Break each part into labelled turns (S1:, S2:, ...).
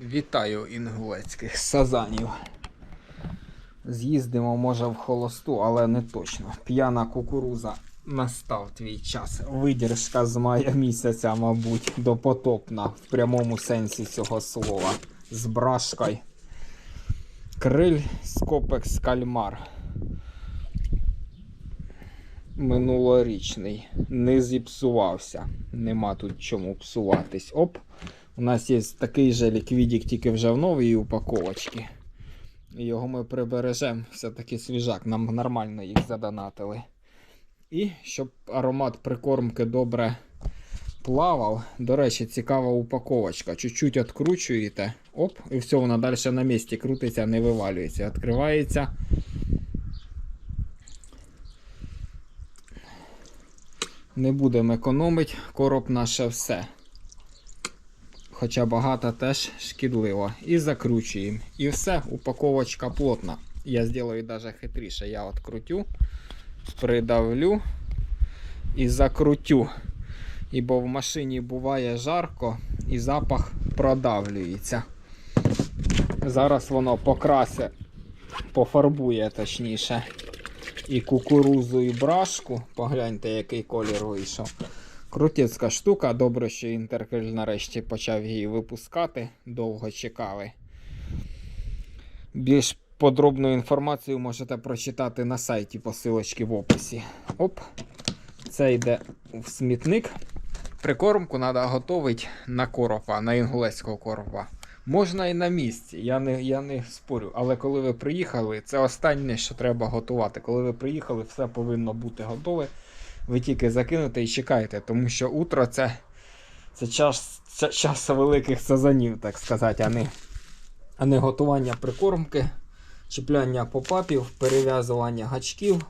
S1: Вітаю інгулецьких сазанів. З'їздимо, може, в холосту, але не точно. П'яна кукуруза настав твій час. Видержка з мая місяця, мабуть, допотопна в прямому сенсі цього слова. З брашкою. Криль скопекс кальмар. Минулорічний. Не зіпсувався. Нема тут чому псуватись. Оп. У нас є такий же ліквідік, тільки вже в новій упаковочці. Його ми прибережемо. Все-таки свіжак, нам нормально їх задонатили. І щоб аромат прикормки добре плавав. До речі, цікава упаковочка. Чуть-чуть відкручуєте. Оп, і все, вона далі на місці крутиться, не вивалюється. Відкривається. Не будемо економити, короб наше все. Хоча багато теж шкідливо. І закручуємо. І все, упаковочка плотна. Я зроблю навіть хитріше. Я открутю, придавлю і закрутю. Ібо в машині буває жарко і запах продавлюється. Зараз воно покрасе, пофарбує точніше. І кукурузу, і брашку. Погляньте, який колір вийшов. Крутецька штука. Добре, що Інтеркель нарешті почав її випускати. Довго чекали. Більш подробну інформацію можете прочитати на сайті посилочки в описі. Оп. Це йде в смітник. Прикормку треба готувати на коропа, на інгулецького коропа. Можна і на місці, я не, я не спорю. Але коли ви приїхали, це останнє, що треба готувати. Коли ви приїхали, все повинно бути готове. Ви тільки закинете і чекаєте, тому що утро це, це час, це час великих сазанів, так сказати, а не, а не готування прикормки, чіпляння попапів, перев'язування гачків,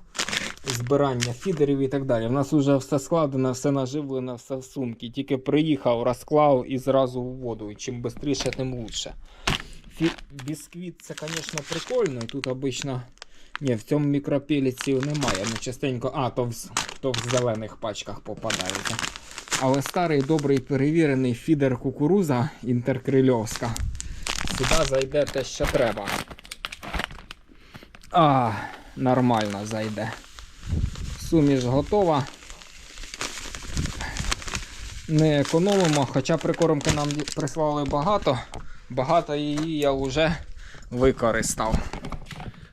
S1: збирання фідерів і так далі. У нас вже все складено, все наживлено, все в сумки. Тільки приїхав, розклав і зразу в воду. І чим швидше, тим лучше. Бісквіт це, звісно, прикольно. Тут обично. Ні, в цьому мікропеліці немає. Ну, частенько. А, то в, то в зелених пачках попадається. Але старий добрий перевірений фідер кукуруза інтеркрильовська. Сюди зайде те, що треба. А, нормально зайде. Суміш готова. Не економимо, хоча прикормки нам прислали багато. Багато її я вже використав.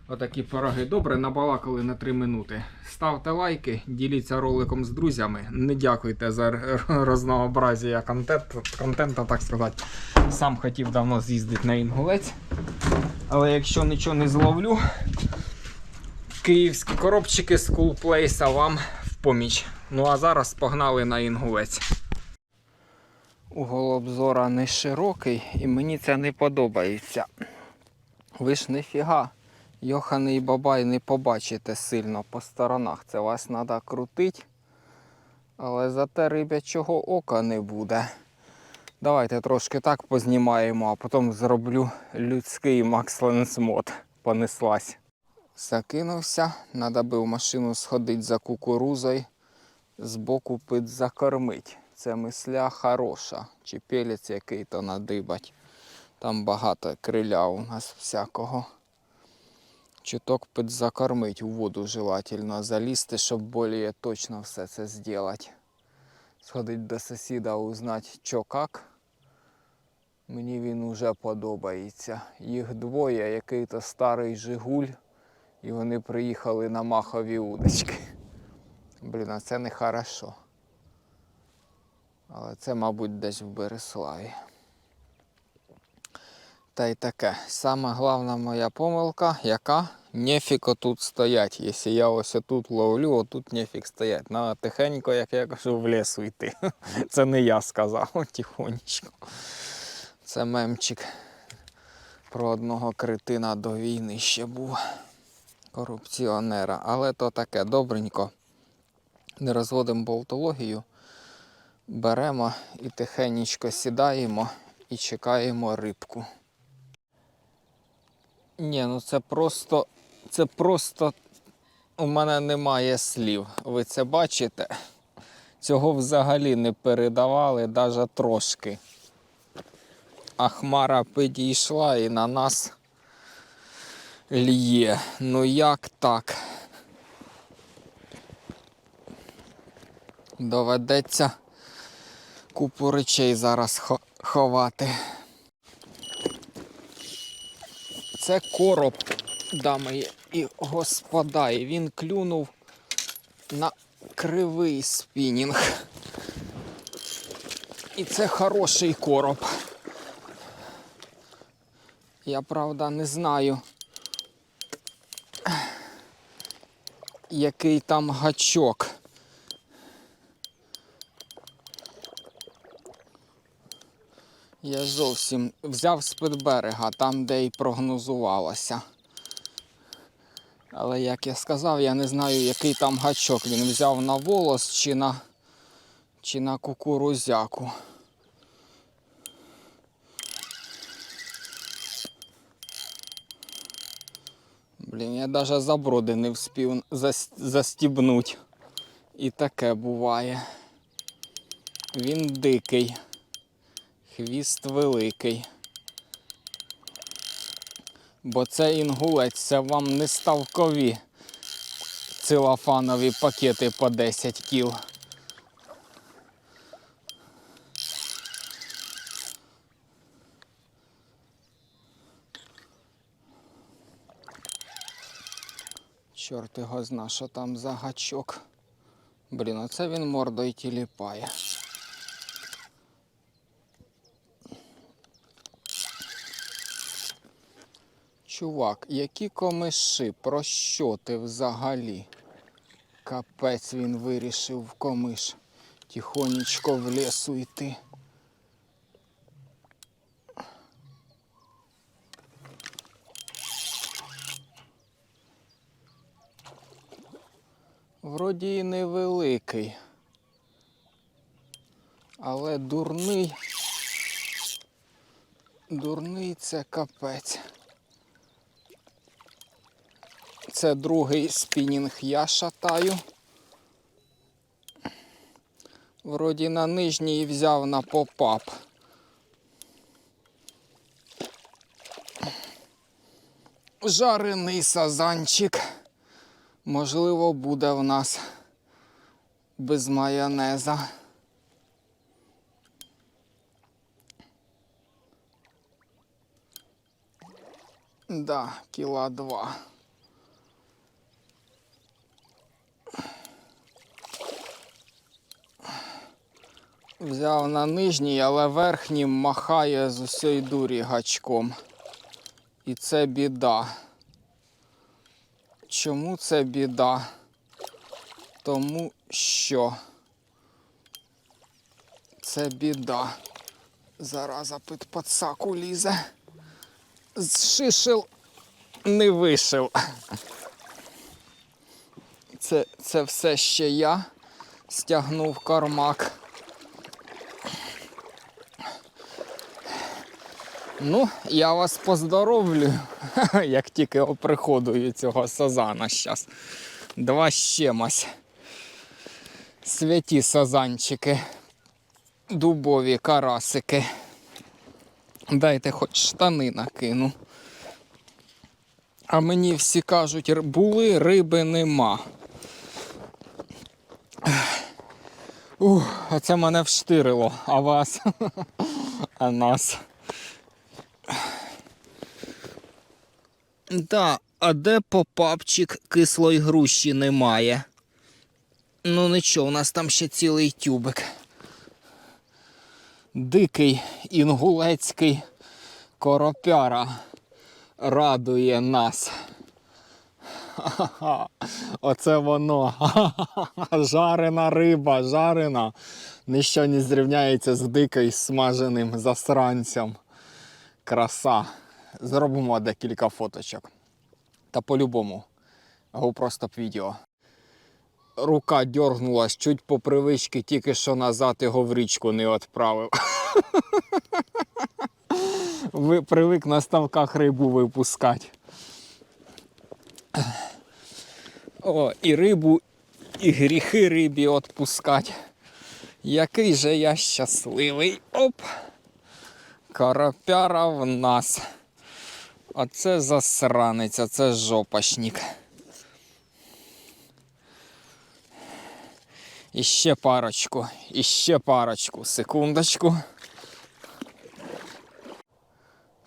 S1: Отакі пироги добре набалакали на 3 минути. Ставте лайки, діліться роликом з друзями. Не дякуйте за р- разнообразія контенту, контенту, так сказати. Сам хотів давно з'їздити на інгулець. Але якщо нічого не зловлю, київські коробчики з Coolplace вам в поміч. Ну а зараз погнали на інгулець. Угол обзора не широкий і мені це не подобається. Ви ж ніфіга, Йоханий бабай не побачите сильно по сторонах. Це вас треба крутити. Але зате рибячого ока не буде. Давайте трошки так познімаємо, а потім зроблю людський Max мод. Понеслась. Закинувся, треба би в машину сходити за кукурузою, збоку пит закормить. Це мисля хороша. Чи пелець який-то надибать. Там багато криля у нас всякого. Чуток підзакормить у воду желательно залізти, щоб більш точно все це зробити. Сходить до сусіда, узнати, що як. Мені він уже подобається. Їх двоє, який-то старий Жигуль, і вони приїхали на махові удочки. Блін, а це не хорошо. Але це, мабуть, десь в Береславі. Та й таке. Сама головна моя помилка, яка нефіг тут стоять. Якщо я ось тут ловлю, отут нефіг стоять. Надо тихенько, як я кажу, в лісу йти. Це не я сказав, тихонечко. Це мемчик про одного критина до війни ще був. Корупціонера. Але то таке добренько. Не розводимо болтологію. Беремо і тихенечко сідаємо і чекаємо рибку. Ні, ну це просто. Це просто. У мене немає слів. Ви це бачите? Цього взагалі не передавали навіть трошки. а хмара підійшла і на нас лє. Ну як так? Доведеться купу речей зараз ховати. Це короб, дами і господа, і він клюнув на кривий спінінг. І це хороший короб. Я правда не знаю, який там гачок. Я зовсім взяв з-під берега, там, де й прогнозувалося. Але як я сказав, я не знаю, який там гачок. Він взяв на волос чи на, чи на кукурузяку. Блін, я навіть заброди не вспів застібнуть. І таке буває. Він дикий. Хвіст великий. Бо це інгулець, це вам не ставкові целофанові пакети по 10 кіл. Чорт його зна, що там за гачок. Блін, оце він мордою тіліпає. Чувак, які комиши, про що ти взагалі? Капець він вирішив в комиш. Тихонечко в лісу йти. Вроді і невеликий. Але дурний. Дурний це капець. Це другий спінінг я шатаю. Вроді на нижній взяв на попап. Жарений сазанчик. Можливо, буде в нас без майонеза. Да, кіла два. Взяв на нижній, але верхнім махає з усієї дурі гачком. І це біда. Чому це біда? Тому що це біда. Зараза під пацаку лізе. Зшишив, не вишив. Це, це все ще я стягнув кармак. Ну, я вас поздоровлю, як тільки оприходую цього сазана зараз. Два щемось. Святі сазанчики, дубові карасики. Дайте хоч штани накину. А мені всі кажуть, були, риби нема. Ух, а це мене вштирило, а вас, а нас. Да, а де попапчик кислої груші немає? Ну нічого, у нас там ще цілий тюбик. Дикий інгулецький коропяра радує нас. Ха-ха-ха. Оце воно. Ха-ха-ха. Жарена риба, жарена. Ніщо не зрівняється з дикий смаженим засранцем. Краса. Зробимо декілька фоточок. Та по-любому. GoPro стоп відео. Рука дьоргнулась чуть по привички, тільки що назад його в річку не відправив. Ви привик на ставках рибу випускати. О, і рибу, і гріхи рибі відпускати. Який же я щасливий. Оп! Карапяра в нас. А це засранець, а це жопашник. І ще парочку, і ще парочку. Секундочку.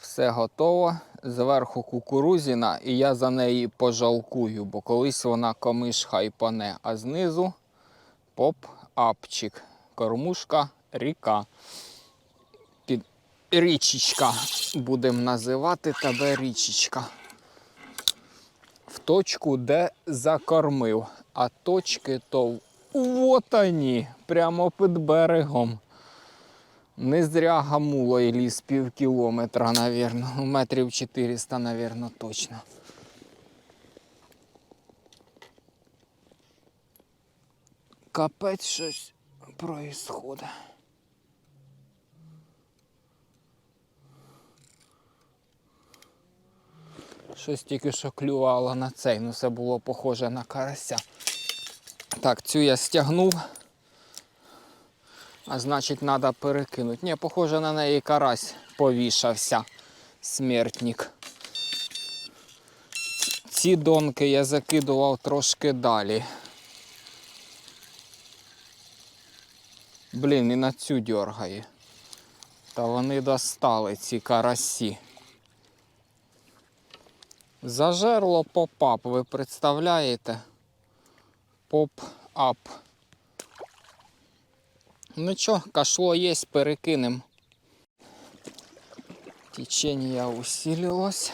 S1: Все готово. Зверху кукурузіна, і я за неї пожалкую, бо колись вона комиш хайпане, а знизу поп-апчик. Кормушка ріка. Річечка. Будемо називати тебе річечка. В точку, де закормив. А точки то вот они, прямо під берегом. Не зря гамуло і ліс пів кілометра, навірно. Метрів 400, навірно, точно. Капець щось происходить. Щось тільки що клювало на цей, ну це було похоже на карася. Так, цю я стягнув. А значить, треба перекинути. Ні, похоже на неї карась повішався. Смертник. Ці донки я закидував трошки далі. Блін, і на цю дергає. Та вони достали ці карасі. Зажерло поп-ап, ви представляєте? Поп-ап. Нічого, кашло є, перекинем. Течение усилилось.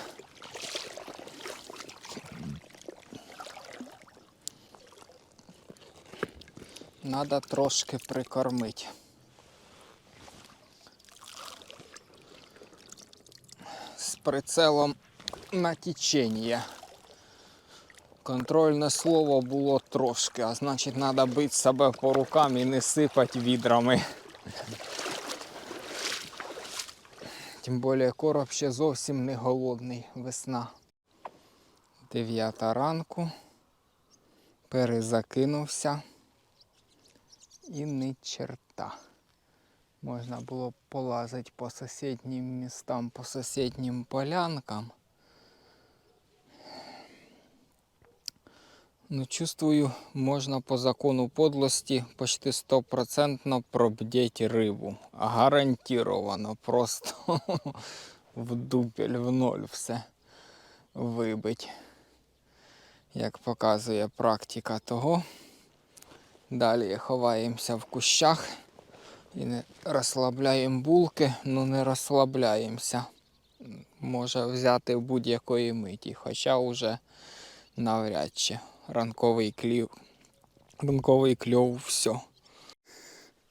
S1: Надо трошки прикормити. З прицелом на течение. Контрольне слово було трошки, а значить треба бити себе по рукам і не сипати відрами. Тим більше короб ще зовсім не голодний весна. Дев'ята ранку. Перезакинувся. І ні черта. Можна було полазити по сусіднім містам, по сусіднім полянкам. Ну, чувствую, можна по закону подлості почти стопроцентно пробдеть рибу. Гарантіровано, просто в дупель, в ноль все вибить. Як показує практика того. Далі ховаємося в кущах і не розслабляємо булки, ну не розслабляємося. Може взяти в будь-якої миті, хоча вже навряд чи ранковий клів. Ранковий кльов, все.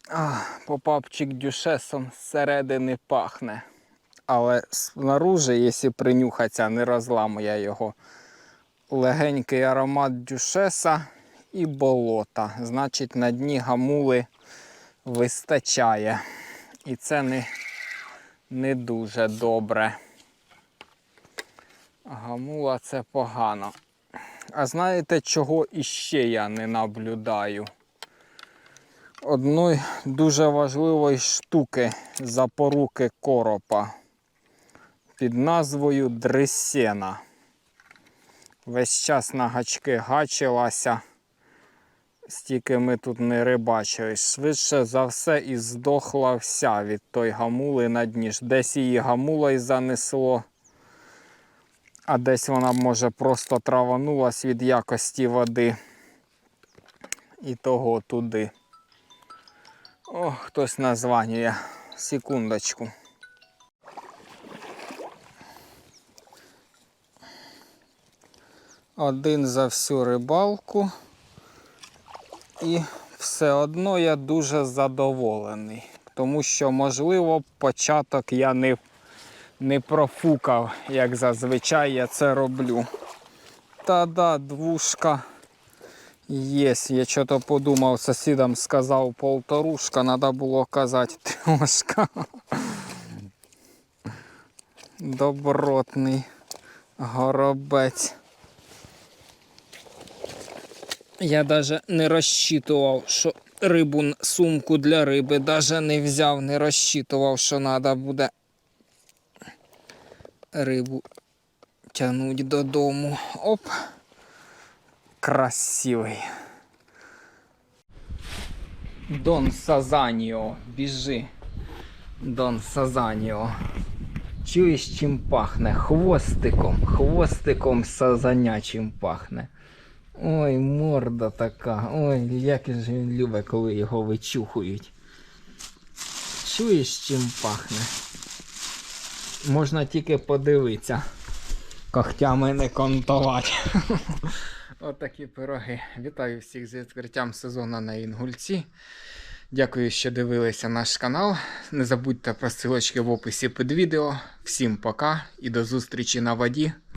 S1: А, попапчик дюшесом зсередини пахне. Але снаружи, якщо принюхатися, не розламує його. Легенький аромат дюшеса і болота. Значить, на дні гамули вистачає. І це не, не дуже добре. Гамула це погано. А знаєте, чого іще я не наблюдаю? Одної дуже важливої штуки запоруки коропа під назвою дресена. Весь час на гачки гачилася, стільки ми тут не рибачили. Швидше за все і здохла вся від той гамули на дні. Десь її гамулою занесло. А десь вона може просто траванулась від якості води. І того туди. О, хтось названює. Секундочку. Один за всю рибалку. І все одно я дуже задоволений. Тому що, можливо, початок я не не профукав, як зазвичай я це роблю. Та-да, двушка є. Я що-то подумав, сусідам сказав полторушка, треба було казати трошка. Добротний горобець. Я навіть не розчитував, що рибу сумку для риби навіть не взяв, не розчитував, що треба буде рибу тягнуть додому. Оп. Красивий. Дон Сазаніо, біжи. Дон Сазаніо. Чуєш, чим пахне? Хвостиком, хвостиком сазанячим пахне. Ой, морда така. Ой, як же він любить, коли його вичухують. Чуєш, чим пахне? Можна тільки подивитися. Когтями не контувати. Отакі пироги. Вітаю всіх з відкриттям сезону на Інгульці. Дякую, що дивилися наш канал. Не забудьте про ссылочки в описі під відео. Всім пока і до зустрічі на воді.